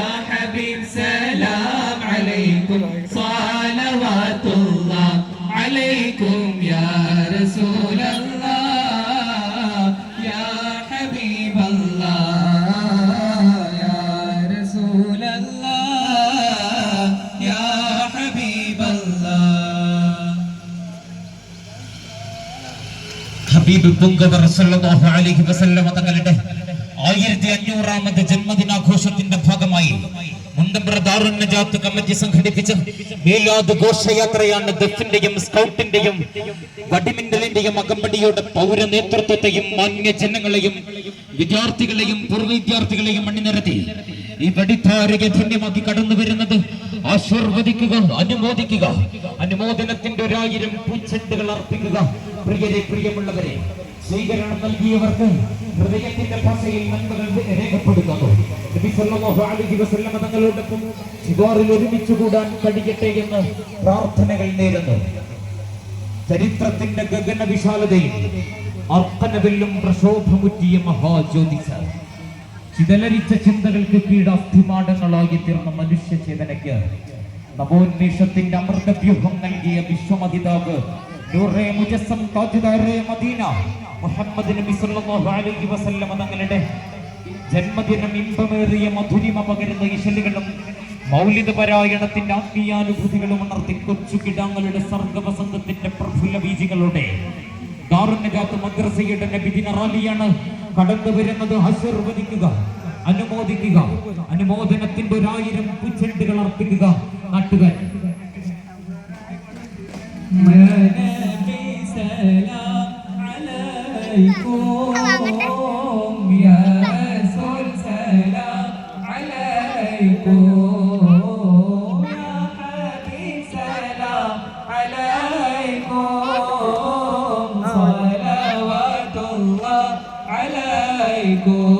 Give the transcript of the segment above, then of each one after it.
يا حبيب سلام عليكم صلوات الله عليكم يا رسول الله يا حبيب الله يا رسول الله يا حبيب الله ഹബീബ് പുങ്കവർ الله عليه وسلم തങ്ങളുടെ ആയിരത്തി അഞ്ഞൂറാമത് ജന്മദിനാഘോഷത്തിന്റെ മുണ്ടമ്പ്ര ദാറുൻ കമ്മിറ്റി സംഘടിപ്പിച്ച മീലാദ് ഘോഷയാത്രയാണ് ദഫിന്റെയും സ്കൗട്ടിന്റെയും വടിമിന്നലിന്റെയും അകമ്പടിയുടെ പൗര നേതൃത്വത്തെയും മാന്യ ജനങ്ങളെയും വിദ്യാർത്ഥികളെയും പൂർവ വിദ്യാർത്ഥികളെയും അണിനിരത്തി ഈ വെടിത്താരക ധന്യമാക്കി കടന്നു വരുന്നത് ആശീർവദിക്കുക അനുമോദിക്കുക അനുമോദനത്തിന്റെ ഒരായിരം പൂച്ചെണ്ടുകൾ അർപ്പിക്കുക. പ്രിയരെ പ്രിയമുള്ളവരെ സ്വീകരണം നൽകിയവർക്ക് ഹൃദയത്തിന്റെ ഭാഷയിൽ നന്മകൾ രേഖപ്പെടുത്തുന്നു നബി സല്ലല്ലാഹു അലൈഹി വസല്ലമ തങ്ങളോടൊപ്പം ശിവാറിൽ ഒരുമിച്ച് കൂടാൻ കഴിയട്ടെ എന്ന് പ്രാർത്ഥനകൾ നേരുന്നു. ചരിത്രത്തിന്റെ ഗഗന വിശാലതയിൽ അർപ്പനവില്ലും പ്രക്ഷോഭമുറ്റിയ മഹാജ്യോതിസ ചിതലരിച്ച ചിന്തകൾക്ക് കീഴ് അസ്ഥിമാടങ്ങളായി തീർന്ന മനുഷ്യ ചേതനയ്ക്ക് നവോന്മേഷത്തിന്റെ അമൃതവ്യൂഹം നൽകിയ വിശ്വമതിതാവ് മുജസ്സം മദീന മുഹമ്മദ് നബി സല്ലല്ലാഹു അലൈഹി വസല്ലമ തങ്ങളുടെ ജന്മദിനം ഇമ്പമേറിയ മധുരിമ പകരുന്ന ഇശലുകളും മൗലിക പരായണത്തിന്റെ ആത്മീയാനുഭൂതികളും ഉണർത്തി കൊച്ചു കിടാങ്ങളുടെ സർഗവസന്തത്തിന്റെ പ്രഫുല്ല ബീജികളുടെ ദാറുന്നജാത്ത് മദ്രസയുടെ നബിദിന റാലിയാണ് കടന്നു വരുന്നത് ആശീർവദിക്കുക അനുമോദിക്കുക അനുമോദനത്തിന്റെ ഒരായിരം പുച്ചെണ്ടുകൾ അർപ്പിക്കുക നാട്ടുകാർ 过。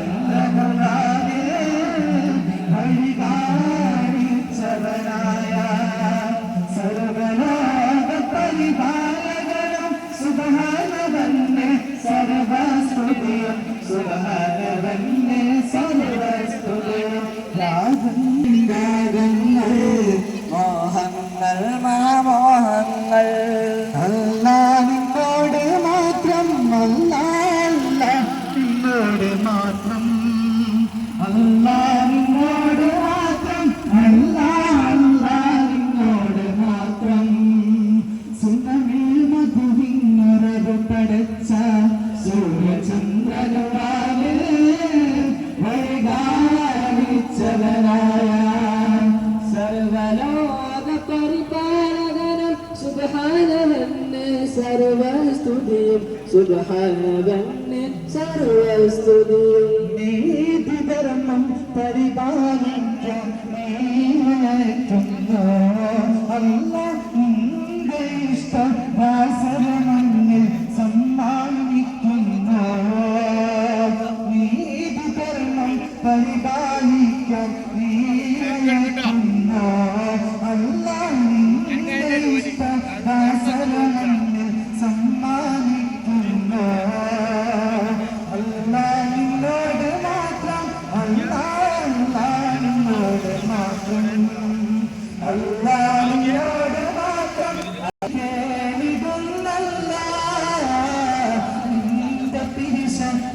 സർവസ്തുതിയും സുബഹാനവന്നെ സുബ്ഹാനവന്നെ സർവസ്തുതിയും സുബ്ഹാനവന്നെ സർവസ്തുതിയും. നീതിധർമ്മം പരിപാലിക്കാൻ നീയറ്റുന്നു അല്ല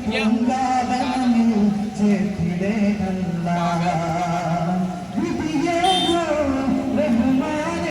Yeah.